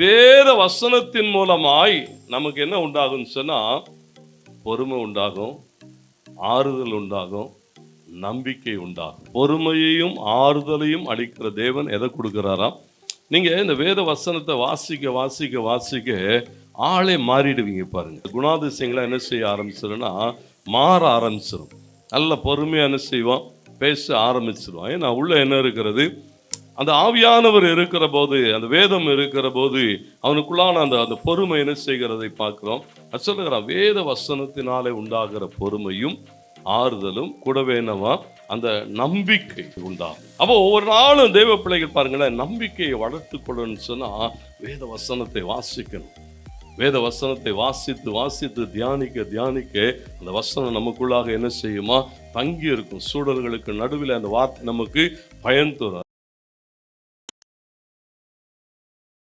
வேத வசனத்தின் மூலமாய் நமக்கு என்ன உண்டாகும்னு சொன்னால் பொறுமை உண்டாகும் ஆறுதல் உண்டாகும் நம்பிக்கை உண்டாகும். பொறுமையையும் ஆறுதலையும் அளிக்கிற தேவன் எதை கொடுக்குறாராம்? நீங்கள் இந்த வேத வசனத்தை வாசிக்க வாசிக்க வாசிக்க ஆளே மாறிடுவீங்க பாருங்க. குணாதிசயங்களை என்ன செய்ய ஆரம்பிச்சிருன்னா மாற ஆரம்பிச்சிடும் நல்ல பொறுமையாக என்ன செய்வோம்? பேச ஆரம்பிச்சிருவோம். ஏன்னா உள்ள என்ன இருக்கிறது? அந்த ஆவியானவர் இருக்கிற போது அந்த வேதம் இருக்கிற போது அவனுக்குள்ளான அந்த அந்த பொறுமை என்ன செய்கிறதை பார்க்கிறோம். அது சொல்லுகிறான் வேத வசனத்தினாலே உண்டாகிற பொறுமையும் ஆறுதலும் கூடவே என்னவா? அந்த நம்பிக்கை உண்டாகும் அப்போ ஒவ்வொரு நாளும் தெய்வ பிள்ளைகள் பாருங்களேன் நம்பிக்கையை வளர்த்து கொள்ளணும்னு சொன்னா வேத வசனத்தை வாசிக்கணும். வேத வசனத்தை வாசித்து வாசித்து தியானிக்க தியானிக்க அந்த வசனம் நமக்குள்ளாக என்ன செய்யுமா? தங்கி இருக்கும் சூழல்களுக்கு நடுவில் அந்த வார்த்தை நமக்கு பயன் தரும்.